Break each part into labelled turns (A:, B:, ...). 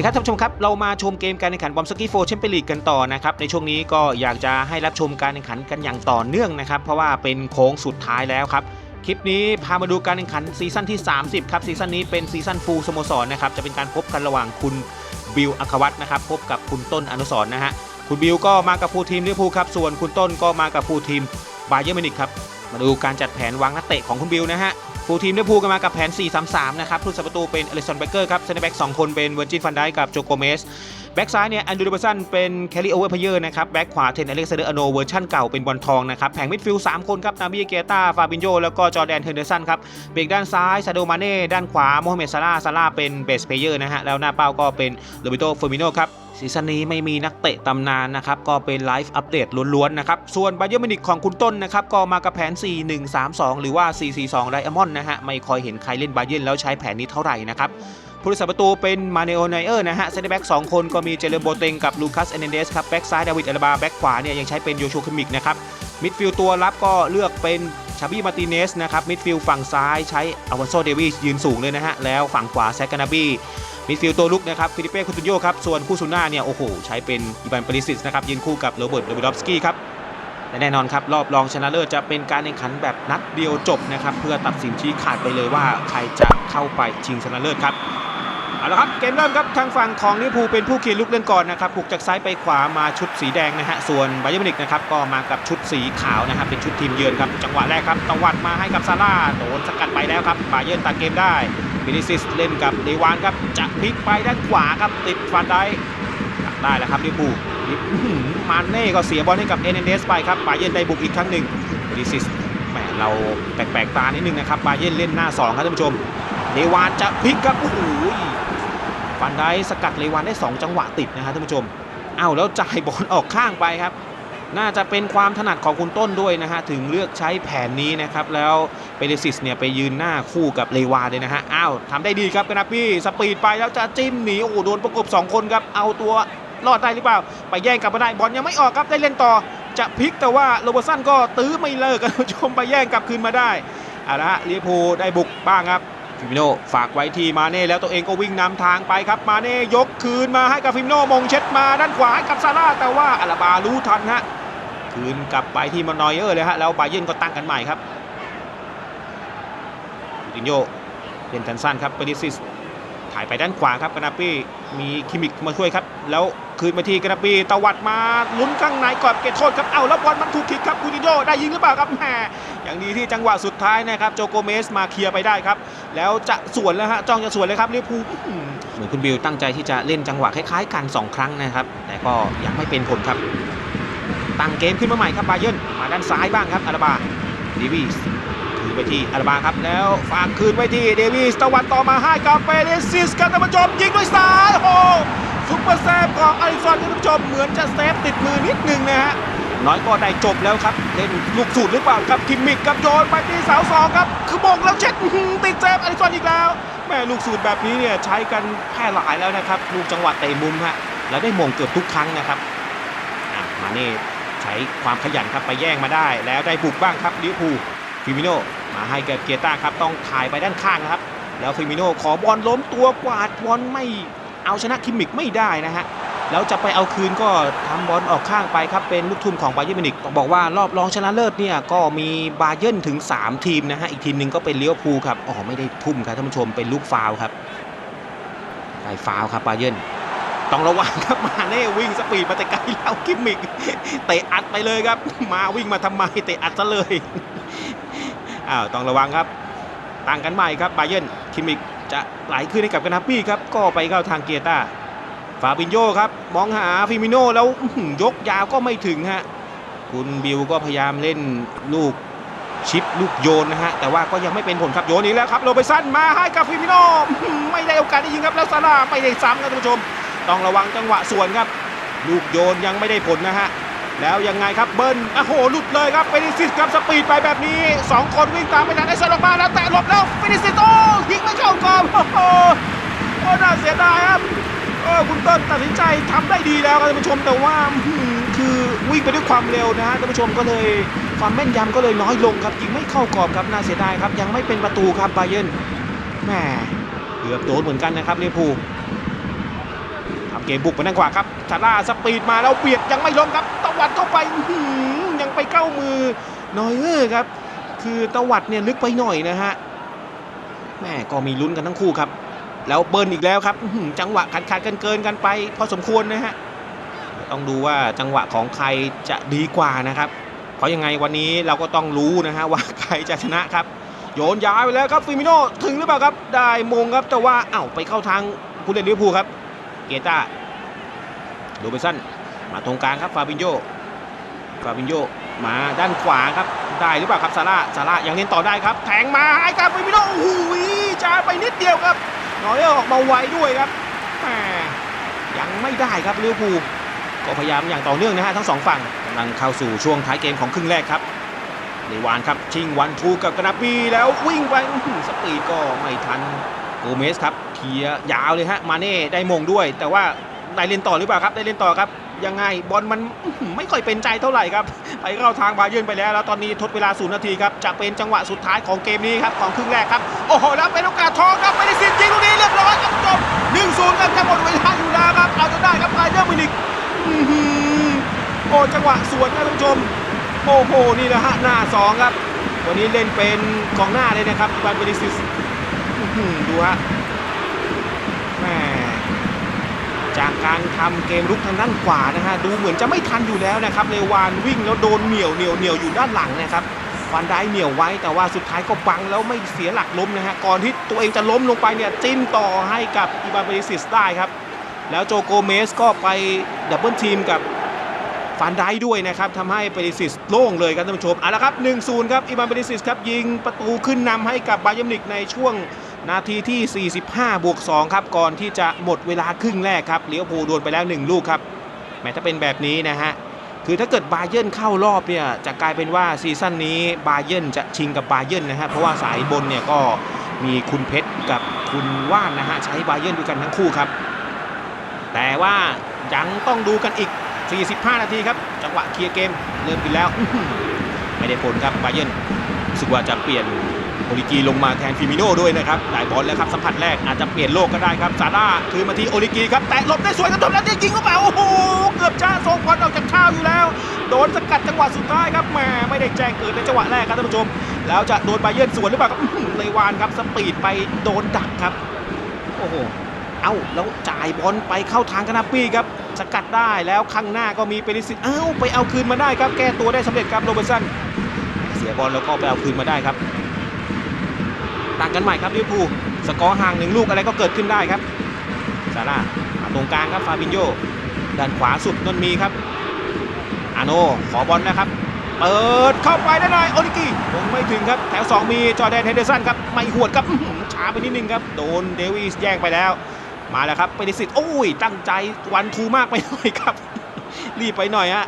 A: ดีครับท่านผู้ชมครับ เรามาชมเกมการแข่งขันบอมสกี้โฟแชมเปี้ยนลีกกันต่อนะครับ ในช่วงนี้ก็อยากจะให้รับชมการแข่งขันกันอย่างต่อเนื่องนะครับ เพราะว่าเป็นโค้งสุดท้ายแล้วครับ คลิปนี้พามาดูการแข่งขันซีซั่นที่ 30 ครับซีซั่นนี้เป็นซีซั่นฟูลสโมสรนะครับจะเป็นการพบกันระหว่างคุณบิลอัควัตนะครับพบกับคุณต้นอนุสรนะฮะคุณบิลก็มากับฟูลทีมลิเวอร์พูลครับส่วนคุณต้นก็มากับฟูลทีมบาเยอร์มิวนิกครับมาดูการจัดแผนวางนักเตะของคุณบิลนะฮะ ฟูลทีมได้พูกันมากับแผน 4-3-3 นะครับผู้สัประตูเป็นอลิสันเบเกอร์ครับเซนเตอร์แบ็ก2คนเป็นเวอร์จินฟันไดกับโจโกเมสแบ็กซ้ายเนี่ยแอนดูเดอร์สันเป็นแคลรีโอเวอร์เพเยอร์นะครับแบ็กขวาเทนอเล็กซานเดอร์อโนเวอร์ชั่นเก่าเป็นบอลทองนะครับแผงมิดฟิลด์3คนครับนาบิเกต้าฟาบินโยแล้วก็จอร์แดนเฮนเดอร์สันครับเบรกด้านซ้ายซาโดมาเน่ด้านขวาโมฮัมเหม็ดซาร่าซาร่าเป็นเบสเพเยอร์นะฮะแล้วหน้าเป้าก็เป็นโรเบโตเฟอร์มิโนครับซีซั่นนี้ไม่มีนักเตะตำนานนะครับก็เป็นไลฟ์อัปเดตล้วนๆนะครับส่วนบาเยอร์มินิกของคุณต้นนะครับก็มากับแผน 4-1-3-2 หรือว่า 4-4-2ไดอะมอนด์นะฮะไม่ค่อยเห็นใครเล่นบาเยร์แล้วใช้แผนนี้เท่าไหร่นะครับ ผู้รักษาประตูเป็นมาเนโอไนเออร์นะฮะเซนเตอร์แบ็กสองคนก็มีเจเลโบเตงกับลูคัสเอเนเดสครับแบ็กซ้ายดาวิดอลบาแบ็กขวาเนี่ยยังใช้เป็นโยชูคิมิกนะครับมิดฟิลด์ตัวรับก็เลือกเป็นชาบี้มาร์ติเนสนะครับมิดฟิลด์ฝั่งซ้ายใช้อวันโซเดวิสยืนสูงเลยนะฮะแล้วฝั่งขวาแซกานาบีมิดฟิลด์ตัวลุกนะครับฟิลิเป้คุตุโยครับส่วนคู่ซุนหน้าเนี่ยโอ้โหใช้เป็นอีวานเปริสิสนะครับยืนคู่กับโรเบิร์ตโรบิดอฟสกี้ครับ และแน่นอนครับ รอบรองชนะเลิศจะเป็นการแข่งขันแบบนัดเดียวจบนะครับ เพื่อตัดสินชี้ขาดไปเลยว่าใครจะเข้าไปชิงชนะเลิศครับเอาละครับเกมเริ่มครับทางฝั่งของลิเวอร์พูลเป็นผู้เคียนลุกเล่นก่อนนะครับบุกจากซ้ายไปขวามาชุดสีแดงนะฮะส่วนไบเยอร์มินิกนะครับก็มากับชุดสีขาวนะครับเป็นชุดทีมเยือนครับจังหวะแรกครับตวัดมาให้กับซาร่าโดนสกัดไปแล้วครับไบเยอร์ตัดเกมได้วินิซิสเล่นกับเดวานครับจะพลิกไปด้านขวาครับติดฟันได้ได้แล้วครับลิเวอร์พูล มาเน่ก็เสียบอลให้กับเอเนเดสไปครับไบเยอร์นได้บุกอีกครั้งหนึ่งวินิซิสแหมเราแปลกๆตานิดนึงนะครับไบเยอร์นเล่นหน้าสองครับท่านผู้ชมเดวานจะพลิกครับโอ้โหฟันได้สกัดเลวานได้ 2 จังหวะติดนะฮะท่านผู้ชมอ้าวแล้วจ่ายบอลออกข้างไปครับ น่าจะเป็นความถนัดของคุณต้นด้วยนะฮะถึงเลือกใช้แผนนี้นะครับแล้วเปเรซิสเนี่ยไปยืนหน้าคู่กับเลวานเลยนะฮะอ้าวทำได้ดีครับกนาปี้สปีดไปแล้วจะจิ้มหนีโอ้โหโดนประกบ 2 คนครับเอาตัว รอดได้หรือเปล่า ไปแย่งกลับมาได้บอลยังไม่ออกครับได้เล่นต่อ จะพลิกแต่ว่าโรเบอร์สันก็ตื้อไม่เลิกกันชมไปแย่งกลับคืนมาได้เอาละฮะลิเวอร์พูลได้บุกบ้างครับฟิมิโนฝากไว้ที่มาเน่แล้วตัวเองก็วิ่งนำทางไปครับมาเน่ยกคืนมาให้กับฟิมิโนมงเช็ดมาด้านขวาให้กับซาร่าแต่ว่าอาราบารู้ทันฮะคืนกลับไปที่มานอยเออร์เลยฮะแล้วบาเยนก็ตั้งกันใหม่ครับคูตินโยเล่นกันสั้นครับเปริซิส ถ่ายไปด้านขวาครับกานาปี้มีคิมิกมาช่วยครับ แล้วคืนมาที่กานาปี้ตวัดมาลุ้นข้างในกรอบเกตโทษครับเอาแล้วบอลมันถูกคิกครับคูติโยได้ยิงหรือเปล่าครับแหมอย่างดีที่จังหวะสุดท้ายนะครับโจโกเมสมาเคลียร์ไปได้ครับ แล้วจะสวนแล้วฮะจ้องจะสวนเลยครับลิเวอร์พูลเหมือนคุณบิลตั้งใจที่จะเล่นจังหวะคล้ายๆกัน 2 ครั้งนะครับ แต่ก็ยังไม่เป็นผลครับตั้งเกมขึ้นมาใหม่ครับบาเยร์นมาด้านซ้ายบ้างครับอาราบาเดวิส คืนไปที่อาราบาครับ แล้วฝากคืนไปที่เดวิสตะวันต่อมาให้กับเปเรซิสครับท่านผู้ชมยิงด้วยซ้ายโอ้โหซุปเปอร์เซฟของอลิซอนท่านผู้ชมเหมือนจะเซฟติดมือนิดนึงนะฮะน้อยก็ได้จบแล้วครับ เล่นลูกสูตรหรือเปล่าครับคิมมิกกับโยนไปที่เสาสองครับ คือมงแล้วเช็ดติดเซฟอลิซอนอีกแล้วแม่ลูกสูตรแบบนี้เนี่ยใช้กันแพร่หลายแล้วนะครับลูกจังหวะเตะมุมฮะแล้วได้มงเกือบทุกครั้งนะครับมาเน่ใช้ความขยันครับไปแย่งมาได้ แล้วได้บุกบ้างครับลิเวอร์พูลฟิมิโน มาให้กับเกียต้าครับต้องถ่ายไปด้านข้างนะครับ แล้วฟิมิโนขอบอลล้มตัวกวาดบอลไม่เอาชนะคิมมิกไม่ได้นะฮะแล้วจะไปเอาคืนก็ทำบอลออกข้างไปครับเป็นลูกทุ่มของบาเยอร์มินิกบอกว่ารอบรองชนะเลิศเนี่ยก็มีบาเยิร์ถึง 3 ทีมนะฮะอีกทีมหนึ่งก็เป็นเลี้ยวภูครับอ๋อไม่ได้ทุ่มครับท่านผู้ชมเป็นลูกฟาวครับได้ฟาวครับบาเยิร์ต้องระวังครับมาเน่วิ่งสปีดมาแต่ไกลแล้วกิมมิกเตะอัดไปเลยครับ มาวิ่งมาทำไมเตะอัดซะเลย อ้าวต้องระวังครับต่างกันใหม่ครับบาเยนคิมิกจะไหลขึ้นให้กับกานาปี้ครับก็ไปเข้าทางเกียร์ต้าฟาบินโยครับมองหาฟิมิโนแล้วยกยาวก็ไม่ถึงฮะคุณบิวก็พยายามเล่นลูกชิปลูกโยนนะฮะแต่ว่าก็ยังไม่เป็นผลครับโยนอีกแล้วครับโรเบร์ตสันมาให้กับฟิมิโนไม่ได้โอกาสได้ยิงครับแล้วซาร่าไม่ได้ซ้ำครับท่านผู้ชม ต้องระวังจังหวะสวนครับ ลูกโยนยังไม่ได้ผลนะฮะ แล้วยังไงครับเบิ้ลโอ้โหหลุดเลยครับเฟนิซิสครับสปีดไปแบบนี้สองคนวิ่งตามไม่ทันไอซาลอกมาแล้วแต่หลบแล้วเฟนิซิสโอ้ยิงไม่เข้ากรอบโอ้โหน่าเสียดายครับเออคุณต้นตัดสินใจทำได้ดีแล้วครับท่านผู้ชมแต่ว่าคือวิ่งไปด้วยความเร็วนะฮะท่านผู้ชมก็เลยความแม่นยำก็เลยน้อยลงครับยิงไม่เข้ากรอบครับน่าเสียดายครับยังไม่เป็นประตูครับไบเยร์นแหมเกือบโดนเหมือนกันนะครับลิเวอร์พูลำเกมบุกไปด้านขวาครับซาร่าสปีดมาแล้วเบียดยังไม่ล้มครับตวัดเข้าไปยังไปเข้ามือนอยเออร์ครับ คือตวัดเนี่ยลึกไปหน่อยนะฮะแม่ก็มีลุ้นกันทั้งคู่ครับ แล้วเบิร์นอีกแล้วครับจังหวะขาดขาดกันเกินกันไป พอสมควรนะฮะต้องดูว่าจังหวะของใครจะดีกว่านะครับ เพราะยังไงวันนี้เราก็ต้องรู้นะฮะว่าใครจะชนะครับ โยนย้ายไปแล้วครับฟิมิโนถึงหรือเปล่าครับ ได้มงครับแต่ว่าเอ้าไปเข้าทางผู้เล่นลิเวอร์พูลครับ เกต้าดูไปสั้น มาตรงกลางครับฟาบินโยฟาบินโยมาด้านขวาครับ ได้หรือเปล่าครับซาร่าซาร่ายังเล่นต่อได้ครับ แทงมาให้กับฟิมิโนโอ้โหจ้าไปนิดเดียวครับนอยออกมาไวด้วยครับแหมยังไม่ได้ครับลิเวอร์พูลก็พยายามอย่างต่อเนื่องนะฮะทั้งสองฝั่งกำลังเข้าสู่ช่วงท้ายเกมของครึ่งแรกครับเลวานครับชิงวันทูกับกนาปีแล้ววิ่งไปสปีดก็ไม่ทัน โกเมสครับเคลียยาวเลยฮะมาเน่ได้มงด้วย แต่ว่าได้เล่นต่อหรือเปล่าครับได้เล่นต่อครับยังไงบอลมันไม่ค่อยเป็นใจเท่าไหร่ครับไปเข้าทางบาเยิร์นไปแล้วแล้วตอนนี้ทดเวลาศูนย์นาทีครับจะเป็นจังหวะสุดท้ายของเกมนี้ครับของครึ่งแรกครับโอ้โหแล้วเป็นโอกาสทองครับไม่ได้สิทธิ์ยิงลูกนี้เรียบร้อยครับจบหนึ่งศูนย์ครับจะหมดเวลาอยู่แล้วครับเอาจนได้ครับไบเยิร์นมินิกโอ้จังหวะสวนนะท่านผู้ชมโอ้โหนี่แหละฮะหน้าสองครับ วันนี้เล่นเป็นกองหน้าเลยนะครับบานเบริซิสอื้อหือ ดูฮะแหมจากการทำเกมรุกทางด้านขวานะฮะดูเหมือนจะไม่ทันอยู่แล้วนะครับเลวานวิ่งแล้วโดนเหนียวเหนียวเหนียวอยู่ด้านหลังนะครับฟันได้เหนียวไว้แต่ว่าสุดท้ายก็บังแล้วไม่เสียหลักล้มนะฮะก่อนที่ตัวเองจะล้มลงไปเนี่ยจิ้นต่อให้กับอีบาเบริซิสได้ครับ แล้วโจโกเมสก็ไปดับเบิลทีมกับฟันได้ด้วยนะครับทำให้เปริซิสโล่งเลยครับท่านผู้ชมเอาละครับ1-0ครับอิมาเปริซิสครับยิงประตูขึ้นนำให้กับบาเยมิวนิกในช่วง นาทีที่ 45 บวก 2 ครับ ก่อนที่จะหมดเวลาครึ่งแรกครับเลี้ยวภูลโดนไปแล้ว 1 ลูกครับแม้ถ้าเป็นแบบนี้นะฮะ คือถ้าเกิดบาเยิร์นเข้ารอบเนี่ย จะกลายเป็นว่าซีซั่นนี้บาเยิร์นจะชิงกับบาเยิร์นนะฮะ เพราะว่าสายบนเนี่ยก็มีคุณเพชรกับคุณว่านนะฮะ ใช้บาเยิร์นด้วยกันทั้งคู่ครับ แต่ว่ายังต้องดูกันอีก 45 นาทีครับ จังหวะเคลียร์เกมเริ่มขึ้นแล้ว ไม่ได้ผลครับบาเยิร์นรู้สึกว่าจะเปลี่ยน โอลิกีลงมาแทนฟิมิโน่ด้วยนะครับได้บอลแล้วครับสัมผัสแรกอาจจะเปลี่ยนโลกก็ได้ครับซาร่าคือมาที่โอลิกีครับแตะหลบได้สวยกระทบแล้วยิงเข้าไปโอ้โหเกือบจะส่งบอลออกจากเท้าอยู่แล้ว โดนสกัดจังหวะสุดท้ายครับแหมไม่ได้แจ้งเกิดในจังหวะแรกครับท่านผู้ชม แล้วจะโดนไบเยิร์นสวนหรือเปล่าครับอื้อหือเลวานครับสปีดไปโดนดักครับโอ้โหเอ้าแล้วจ่ายบอลไปเข้าทางกนาปี้ครับสกัดได้แล้วข้างหน้าก็มีเปริสิตเอ้าไปเอาคืนมาได้ครับแก้ตัวได้สำเร็จครับโรเบร์สันเสียบอลแล้วก็ไปเอาคืนมาได้ครับ ต่างกันใหม่ครับลิเวอร์พูลสกอร์ห่างหนึ่งลูกอะไรก็เกิดขึ้นได้ครับซาร่าาตรงกลางครับฟาบินโยด้านขวาสุดนนมีครับอาโนขอบอลนะครับ เปิดเข้าไปได้หน่อยโอลิกีลงไม่ถึงครับ แถว 2 มีจอแดนเฮเดอร์สันครับ ไม่หวดครับช้าไปนิดนึงครับ โดนเดวิสแย่งไปแล้ว มาแล้วครับไปดิสิตโอ้ย ตั้งใจวันทูมากไปหน่อยครับ รีบไปหน่อยฮะ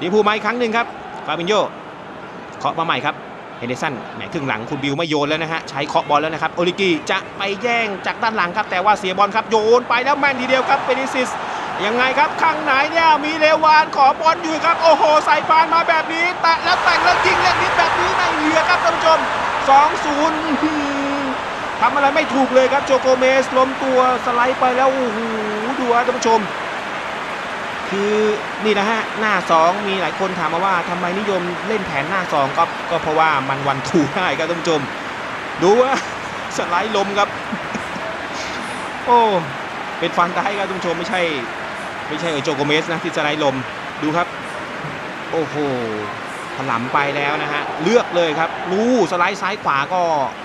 A: ดีพูมาอีกครั้งหนึ่งครับฟาบินโยเคาะมาใหม่ครับ เฮนเดสันแหมครึ่งหลังคุณบิวไม่โยนแล้วนะฮะ ใช้เคาะบอลแล้วนะครับ โอลิกีจะไปแย่งจากด้านหลังครับ แต่ว่าเสียบอลครับโยนไปแล้วแม่นทีเดียวครับเปดิซิสยังไงครับข้างไหนเนี่ยมีเลวานขอบอลอยู่ครับโอ้โหใส่ปานมาแบบนี้แตะแล้วแต่งแล้วยิงเล่นนิดแบบนี้ไม่เหลือครับท่านผู้ชม2-0ทำอะไรไม่ถูกเลยครับโจโกเมสล้มตัวสไลด์ไปแล้วโอ้โหดูครับท่านผู้ชม คือนี่นะฮะหน้า 2 มีหลายคนถามมาว่าทำไมนิยมเล่นแผนหน้า 2 ก็ก็เพราะว่ามันวันทูได้ครับท่านผู้ชม ดูว่าสไลด์ลมครับ โอ้เป็นฟันได้ครับท่านผู้ชมไม่ใช่ ไม่ใช่เออโจโกเมสนะที่สไลด์ลมดูครับ โอ้โหถลำไปแล้วนะฮะเลือกเลยครับรู้สไลด์ซ้ายขวาก็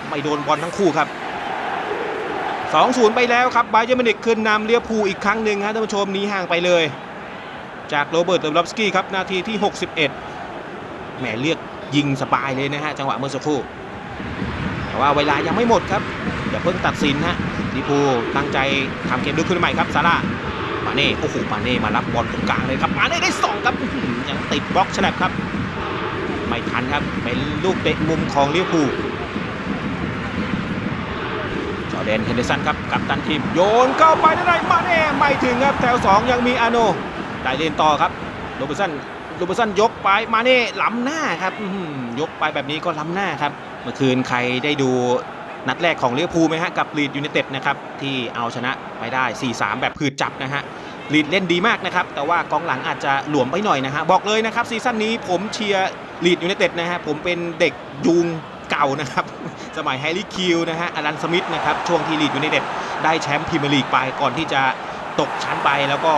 A: ไม่โดนบอลทั้งคู่ครับ2-0 ไปแล้วครับบาเยอร์มินิกขึ้นนำเลียพูอีกครั้งหนึ่งฮะท่านผู้ชมหนีห่างไปเลย จากโรเบิร์ตเลวลอฟสกี้ครับนาทีที่ 61 แหมเลือกยิงสบายเลยนะฮะจังหวะเมื่อสักครู่ แต่ว่าเวลายังไม่หมดครับอย่าเพิ่งตัดสินฮะลิปูตั้งใจทำเกมลุกขึ้นใหม่ครับซาร่ามาเน่โอ้โหมาเน่มารับบอลตรงกลางเลยครับมาเน่ได้สองครับยังติดบล็อกฉลับครับ ไม่ทันครับเป็นลูกเตะมุมของลิเวอร์พูจอแดนเฮนเดอร์สันครับกับตันทีมโยนเข้าไปได้ไหนมาเน่ไม่ถึงครับแถว2ยังมีอาโน ได้เล่นต่อครับโรบิสันโรบิสันยกไปมาเน่ล้ำหน้าครับยกไปแบบนี้ก็ล้ำหน้าครับ เมื่อคืนใครได้ดูนัดแรกของเลิเวภูไหมฮะกับลีดยูไนเต็ดนะครับที่เอาชนะไปได้ 4-3 แบบผืดจับนะฮะลีดเล่นดีมากนะครับ แต่ว่ากองหลังอาจจะหลวมไปหน่อยนะฮะบอกเลยนะครับซีซั่นนี้ผมเชียร์ลีดยูไนเต็ดนะฮะผมเป็นเด็กยูงเก่านะครับ สมัยแฮร์รี่คิวนะฮะอลันสมิธนะครับช่วงที่ลีดยูไนเต็ดได้แชมป์พรีเมียร์ลีกไปก่อนที่จะตกชั้นไปแล้วก็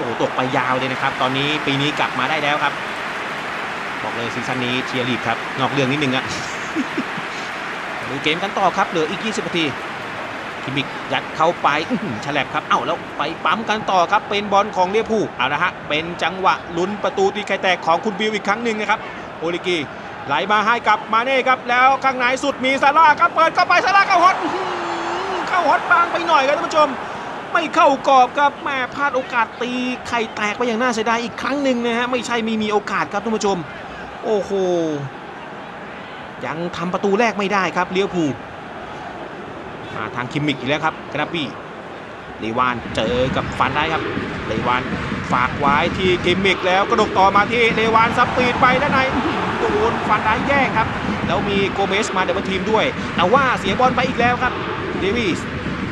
A: อ้โหตกไปยาวเลยนะครับ ตอนนี้ปีนี้กลับมาได้แล้วครับ บอกเลยซีซั่นนี้เชียร์ลีดครับนอกเรื่องนิดนึงอะดูเกมกันต่อครับเหลืออีก 20นาทีคิมิกยัดเข้าไปอื้อหือฉลับครับเอ้าแล้วไปปั๊มกันต่อครับ เป็นบอลของเลียผู้เอาละฮะเป็นจังหวะลุ้นประตูตีไข่แตกของคุณบิวอีกครั้งหนึ่งนะครับโอลิกีไหลมาให้กับมาเน่ครับแล้วข้างในสุดมีซาร่าครับเปิดเข้าไปซาร่าเข้าฮอตเข้าฮอตบางไปหน่อยครับท่านผู้ชม ไม่เข้ากรอบครับแม่พลาดโอกาสตีไข่แตกไปอย่างน่าเสียดายอีกครั้งหนึ่งนะฮะไม่ใช่มีมีโอกาสครับท่านผู้ชม โอ้โหยังทำประตูแรกไม่ได้ครับเลี้ยวภูมาทางคิมมิกอีกแล้วครับกระปี้เลวานเจอกับฟันได้ครับเลวานฝากไว้ที่คิมมิกแล้วกระดกต่อมาที่เลวานสปีดไปด้านในโดนฟันได้แย่งครับ แล้วมีโกเมสมาเดบันทีมด้วย แต่ว่าเสียบอลไปอีกแล้วครับเดวิส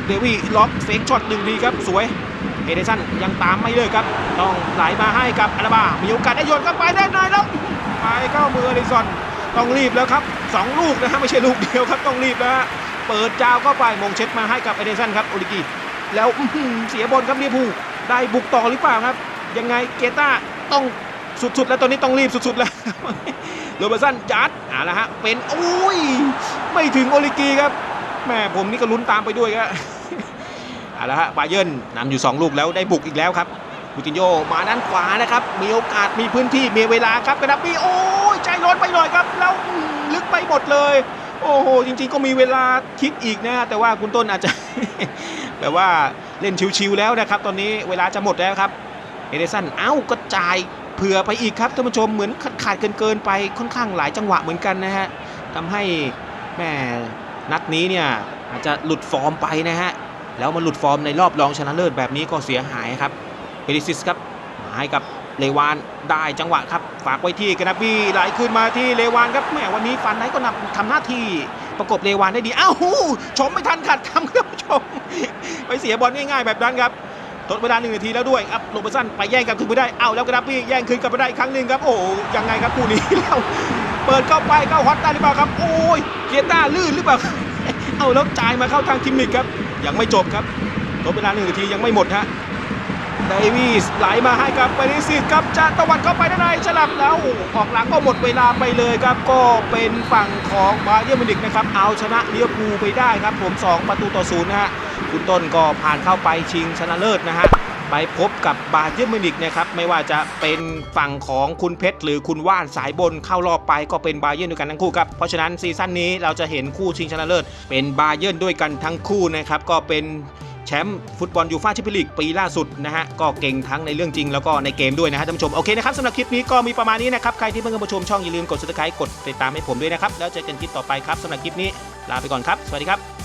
A: เดวิล็อกเฟกช็อตหนึ่งทีครับสวยเอเดสันยังตามไม่เลยครับ ต้องไหลมาให้กับอาราบา มีโอกาสได้โยนเข้าไปได้านในแล้วไปเข้ามืออลิซอนต้องรีบแล้วครับสองลูกนะฮะไม่ใช่ลูกเดียวครับต้องรีบแล้วฮะเปิดจาวเข้าไปมงเช็ดมาให้กับเอเดสันครับโอลิกีแล้วเสียบอลครับเลียพูได้บุกต่อหรือเปล่าครับ ยังไงเกต้าต้องสุดๆ แล้วตอนนี้ต้องรีบสุดๆ แล้วโรเบร์ตสันยัดอ่าละฮะเป็นอุ้ยไม่ถึงโอลิกีครับแม่ผมนี่ก็ลุ้นตามไปด้วยครับ เอาละฮะบาเยิร์นนำอยู่ 2 ลูกแล้วได้บุกอีกแล้วครับบูตินโยมาด้านขวานะครับ มีโอกาสมีพื้นที่มีเวลาครับกระดับบี้โอ้ยใจร้อนไปหน่อยครับ แล้วลึกไปหมดเลย โอ้โห จริงๆ ก็มีเวลาคิดอีกนะ แต่ว่าคุณต้นอาจจะแบบว่าเล่นชิวๆแล้วนะครับ ตอนนี้เวลาจะหมดแล้วครับเอเดสันเอ้ากระจายเผื่อไปอีกครับท่านผู้ชมเหมือนขาดเกินๆไปค่อนข้างหลายจังหวะเหมือนกันนะฮะทำให้แม่นัดนี้เนี่ยอาจจะหลุดฟอร์มไปนะฮะ แล้วมาหลุดฟอร์มในรอบรองชนะเลิศแบบนี้ก็เสียหายครับเปริซิสครับมาให้กับเลวานได้จังหวะครับ ฝากไว้ที่กนาบีไหลขึ้นมาที่เลวานครับแหมวันนี้ฟันไนก็นำทำหน้าที่ประกบเลวานได้ดีอ้าวชมไม่ทันขาดคำครับผู้ชม ไปเสียบอลง่ายๆแบบนั้นครับทดเวลาหนึ่งนาทีแล้วด้วยครับโรเบสันไปแย่งกันคืนไม่ได้เอาแล้วกนาบีแย่งคืนกลับมาได้อีกครั้งหนึ่งครับโอ้ยังไงครับคู่นี้แล้วเปิดเข้าไปเข้าฮอตได้หรือเปล่าครับ โอ้ยเกียร์ต้าลื่นหรือเปล่าเอาแล้วจ่ายมาเข้าทางคิมมิกครับ ยังไม่จบครับทดเวลาหนึ่งนาทียังไม่หมดฮะเดวิสไหลมาให้กับปริสิตครับจะตะวันเข้าไปด้านในฉลับแล้วออกหลังก็หมดเวลาไปเลยครับ ก็เป็นฝั่งของบาเยอร์มินิกนะครับ เอาชนะเลียบูไปได้ครับ ผม 2 ประตูต่อศูนย์นะฮะคุณต้นก็ผ่านเข้าไปชิงชนะเลิศนะฮะ ไปพบกับบาเยิร์นมิวนิกนะครับไม่ว่าจะเป็นฝั่งของคุณเพชรหรือคุณว่านสายบนเข้ารอบไปก็เป็นบาเยิร์นด้วยกันทั้งคู่ครับเพราะฉะนั้นซีซั่นนี้เราจะเห็นคู่ชิงชนะเลิศเป็นบาเยิร์นด้วยกันทั้งคู่นะครับก็เป็นแชมป์ฟุตบอลยูฟ่าแชมเปี้ยนลีกปีล่าสุดนะฮะก็เก่งทั้งในเรื่องจริงแล้วก็ในเกมด้วยนะฮะท่านผู้ชมโอเคนะครับสำหรับคลิปนี้ก็มีประมาณนี้นะครับใครที่เพิ่งเข้ามาชมช่องอย่าลืมกด subscribe กดติดตามให้ผมด้วยนะครับแล้วเจอกันคลิปต่อไปครับสำหรับคลิปนี้ลาไปก่อนครับสวัสดีครับ